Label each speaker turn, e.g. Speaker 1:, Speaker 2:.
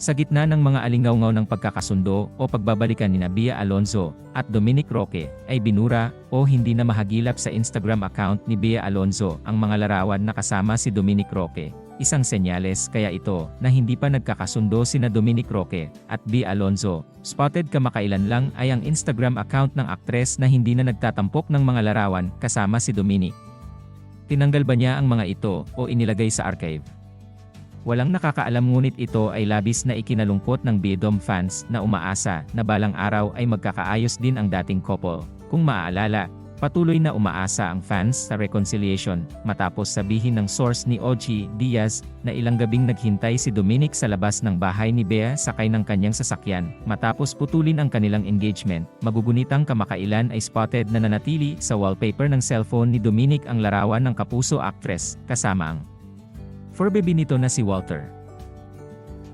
Speaker 1: Sa gitna ng mga alingawngaw ng pagkakasundo o pagbabalikan ni Bea Alonzo at Dominic Roque, ay binura o hindi na mahagilap sa Instagram account ni Bea Alonzo ang mga larawan na kasama si Dominic Roque. Isang senyales kaya ito na hindi pa nagkakasundo sina Dominic Roque at Bea Alonzo. Spotted kamakailan lang ay ang Instagram account ng aktres na hindi na nagtatampok ng mga larawan kasama si Dominic. Tinanggal ba niya ang mga ito o inilagay sa archive? Walang nakakaalam ngunit ito ay labis na ikinalungkot ng Bidom fans na umaasa na balang araw ay magkakaayos din ang dating couple. Kung maaalala, patuloy na umaasa ang fans sa reconciliation matapos sabihin ng source ni OG Diaz na ilang gabing naghintay si Dominic sa labas ng bahay ni Bea sakay ng kanyang sasakyan. Matapos putulin ang kanilang engagement, magugunitang kamakailan ay spotted na nanatili sa wallpaper ng cellphone ni Dominic ang larawan ng kapuso actress kasama ang Furbaby nito na si Walter.